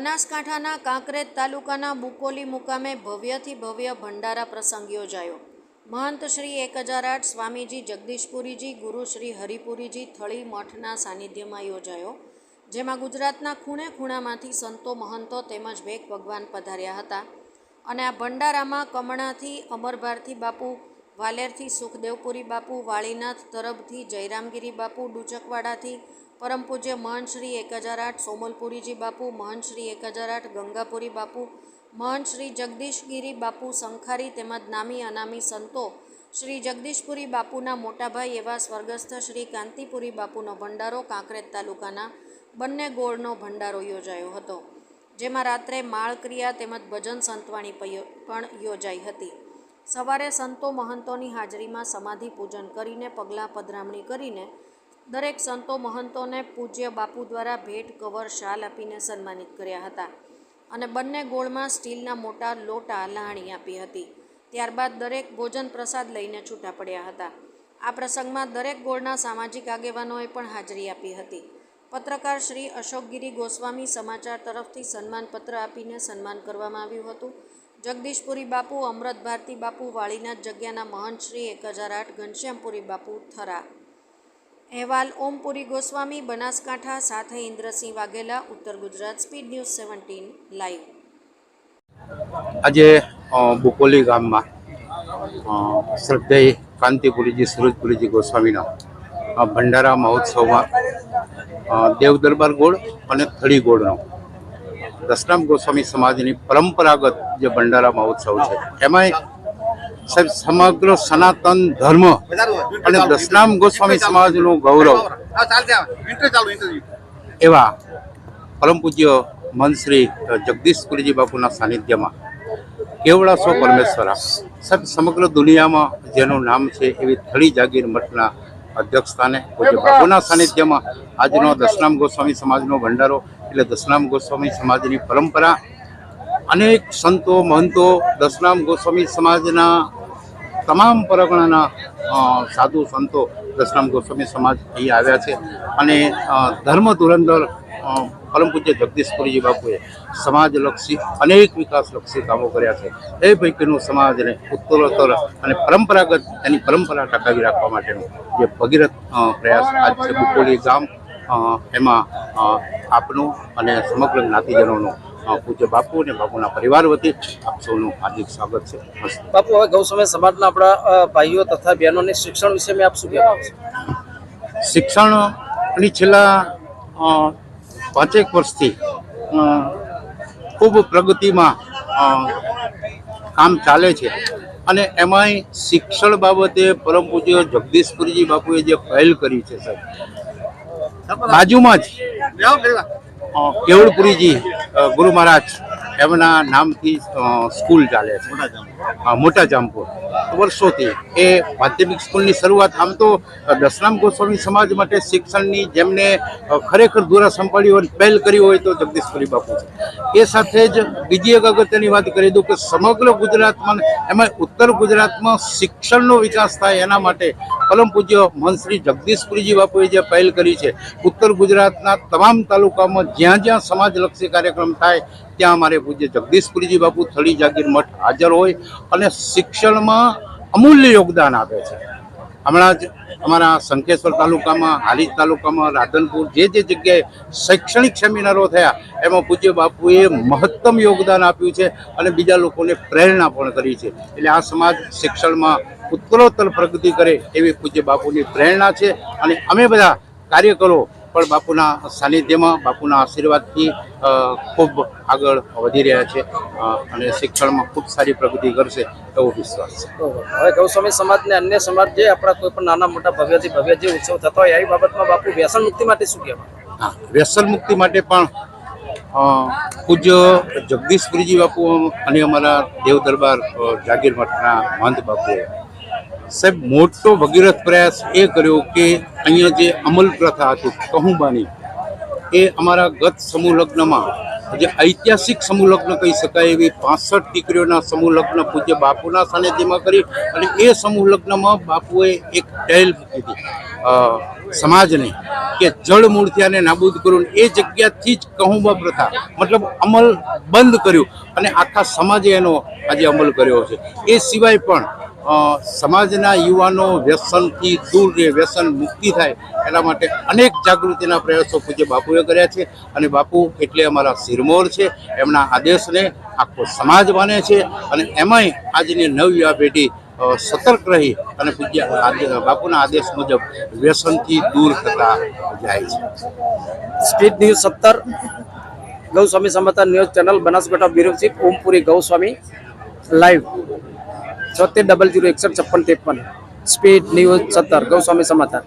બનાસકાંઠાના કાંકરેજ તાલુકાના બુકોલી મુકામે ભવ્યથી ભવ્ય ભંડારા પ્રસંગ યોજાયો. મહંત શ્રી એક હજાર આઠ સ્વામીજી જગદીશપુરીજી, ગુરુ શ્રી હરિપુરીજી થળી મઠના સાનિધ્યમાં યોજાયો, જેમાં ગુજરાતના ખૂણે ખૂણામાંથી સંતો મહંતો તેમજ ભેગ ભગવાન પધાર્યા હતા. અને આ ભંડારામાં કમણાથી અમરભારથી બાપુ વાલેરથી સુખદેવપુરી બાપુ, વાળીનાથ તરફથી જયરામગીરી બાપુ, ડુચકવાડાથી પરમ પૂજ્ય મહંત શ્રી એક હજાર આઠ, સોમલપુરીજી બાપુ મહંત એક હજાર આઠ, ગંગાપુરી બાપુ મહંત શ્રી જગદીશગીરી બાપુ, સંખારી તેમજ નામી અનામી સંતો, શ્રી જગદીશપુરી બાપુના મોટાભાઈ એવા સ્વર્ગસ્થ શ્રી કાંતિપુરી બાપુનો ભંડારો કાંકરેજ તાલુકાના બંને ગોળનો ભંડારો યોજાયો હતો, જેમાં રાત્રે માળક્રિયા તેમજ ભજન સંતવાણી પણ યોજાઈ હતી. સવારે સંતો મહંતોની હાજરીમાં સમાધિ પૂજન કરીને પગલાં પધરામણી કરીને દરેક સંતો મહંતોને પૂજ્ય બાપુ દ્વારા ભેટ, કવર, શાલ આપીને સન્માનિત કર્યા હતા અને બંને ગોળમાં સ્ટીલના મોટા લોટા લહાણી આપી હતી. ત્યારબાદ દરેક ભોજન પ્રસાદ લઈને છૂટા પડ્યા હતા. આ પ્રસંગમાં દરેક ગોળના સામાજિક આગેવાનોએ પણ હાજરી આપી હતી. પત્રકાર શ્રી અશોકગીરી ગોસ્વામી સમાચાર તરફથી સન્માનપત્ર આપીને સન્માન કરવામાં આવ્યું હતું. જગદીશપુરી બાપુ, અમૃત ભારતી બાપુ, વાળીનાથ જગ્યાના મહંત શ્રી, એક હજાર આઠ ઘનશ્યામપુરી બાપુ થરા. અહેવાલ, ઓમપુરી ગોસ્વામી, બનાસકાંઠા, સાથે Indrasinh Vaghela, Uttar Gujarat, speed news seventeen, live. આજે બુકોલી ગામમાં શ્રદ્ધેય કાંતિપુરીજી, સુરજપુરીજી ગોસ્વામીના ભંડારા મહોત્સવમાં દેવ દરબાર ગોળ અને થળી ગોળનો દસનામ ગોસ્વામી સમાજની પરંપરાગત જે ભંડારા મહોત્સવ છે એમાંય સાહેબ સમગ્ર સનાતન ધર્મ અને દશરામ ગોસ્વામી સમાજનું ગૌરવ. એવા પરમ પૂજ્ય મન શ્રી જગદીશપુરીજી બાપુના સાનિધ્યમાં કેવડા સો પરમેશ્વરા. સાહેબ સમગ્ર દુનિયામાં જેનું નામ છે એવી થળી જાગીર મઠના અધ્યક્ષ સ્થાને પૂજ્ય બાપુના સાનિધ્યમાં આજનો દશરામ ગોસ્વામી સમાજનો ભંડારો એટલે દસનામ ગોસ્વામી સમાજની પરંપરા અનેક સંતો, મહંતો દસનામ ગોસ્વામી સમાજના તમામ પરગણાના સાધુ સંતો દસનામ ગોસ્વામી સમાજ અહીં આવ્યા છે. અને ધર્મ ધુરંધર પરમ પૂજ્ય જગદીશપુરીજી બાપુએ સમાજલક્ષી, અનેક વિકાસલક્ષી કામો કર્યા છે. એ પૈકીનું સમાજને ઉત્તરોત્તર અને પરંપરાગત એની પરંપરા ટકાવી રાખવા માટેનો જે ભગીરથ પ્રયાસ આજ છે, બુકોલી ગામ એમાં આપનું અને સમગ્ર જ્ઞાતિજનોનું પૂજ્ય બાપુ અને બાપુના પરિવાર વતી આપ સૌનું હાર્દિક સ્વાગત છે. બાપુ હવે ગૌ સમય સમાજના આપણા ભાઈઓ તથા બહેનોને શિક્ષણ વિશે મેં આપ શું કહેવા શિક્ષણની છેલ્લા પાંચેક વર્ષથી ખૂબ પ્રગતિમાં કામ ચાલે છે. અને એમાંય શિક્ષણ બાબતે પરમ પૂજ્ય જગદીશપુરીજી બાપુએ જે પહેલ કરી છે સાહેબ બાજુમાં જ. કેવળપુરીજી ગુરુ મહારાજ એમના નામથી સ્કૂલ ચાલે છે. મોટા જામપુર. વર્ષોથી એ માધ્યમિક સ્કૂલની શરૂઆત આમ તો દશરામ ગોસ્વામી સમાજ માટે શિક્ષણની જેમને ખરેખર દૂરા સંભાળી હોય પહેલ કરી હોય તો જગદીશપુરી બાપુ છે. એ સાથે જ બીજી એક અગત્યની વાત કરી દઉં કે સમગ્ર ગુજરાતમાં એમાં ઉત્તર ગુજરાતમાં શિક્ષણનો વિકાસ થાય એના માટે કલમ પૂજ્ય મહંત શ્રી જગદીશપુરીજી બાપુએ જે પહેલ કરી છે, ઉત્તર ગુજરાતના તમામ તાલુકામાં જ્યાં જ્યાં સમાજલક્ષી કાર્યક્રમ થાય ત્યાં અમારે પૂજ્ય જગદીશપુરીજી બાપુ થળી જાગીર મઠ હાજર હોય અને શિક્ષણમાં અમૂલ્ય યોગદાન આપે છે. હમણાં જ અમારા શંકેશ્વર તાલુકામાં, હારીજ તાલુકામાં, રાધનપુર, જે જે જગ્યાએ શૈક્ષણિક સેમિનારો થયા, એમાં પૂજ્ય બાપુએ મહત્તમ યોગદાન આપ્યું છે અને બીજા લોકોને પ્રેરણા પણ કરી છે. એટલે આ સમાજ શિક્ષણમાં ઉત્તરોત્તર પ્રગતિ કરે એવી પૂજ્ય બાપુની પ્રેરણા છે અને અમે બધા કાર્યકરો પણ બાપુના સાનિધ્યમાં બાપુના આશીર્વાદથી ખૂબ આગળ વધી રહ્યા છે અને શિક્ષણમાં ખૂબ સારી પ્રગતિ કરશે એવો વિશ્વાસ છે. હવે ગૌસ્વામી સમાજને અન્ય સમાજ જે આપણા કોઈ પણ નાના મોટા ભવ્યથી ભવ્ય જે ઉત્સવ થતો હોય એ બાબતમાં બાપુ વ્યસન મુક્તિ માટે શું કહેવા? હા વ્યસન મુક્તિ માટે પણ પૂજ્ય જગદીશ ગુરુજી બાપુ અને અમારા દેવ દરબાર જાગીર મઠના મહંત બાપુએ સાહેબ, મોટો ભગીરથ પ્રયાસ એ કર્યો કે અહીંયા જે અમલ પ્રથા હતી, કહુંબાની, એ અમારા ગત સમૂહ લગ્નમાં, જે ઐતિહાસિક સમૂહ લગ્ન કહી શકાય એવી પાસઠ દીકરીઓના સમૂહ લગ્ન પૂજ્ય બાપુના સાનિધ્યમાં કરી અને એ સમૂહ લગ્નમાં બાપુએ એક ટેલ મૂકી હતી. સમાજને કે જળ આને નાબૂદ કરું એ જગ્યાથી જ કહુંબા પ્રથા, મતલબ અમલ બંધ કર્યું અને આખા સમાજે એનો આજે અમલ કર્યો છે. એ સિવાય પણ સમાજના યુવાનો વ્યસનથી દૂર રહે, વ્યસન મુક્તિ થાય, એના માટે અનેક જાગૃતિના પ્રયાસો પૂજ્ય બાપુએ કર્યા છે. અને બાપુ એટલે અમારા સિરમોર છે, એમના આદેશને આખો સમાજ માને છે. અને એમાંય આજની નવયુવા પેઢી સતર્ક રહી અને પૂજ્ય બાપુના આદેશ મુજબ વ્યસનથી દૂર થતા જાય છે. સ્પીડ ન્યૂઝ સત્તર, Goswami Samta news channel Banaskantha bureau chief Ompuri Goswami, live. છોતેર ડબલ જીરો એકસઠ છપ્પન ત્રેપન. સ્પીડ ન્યૂઝ સત્તર. ગૌસ્વામી સમાચાર.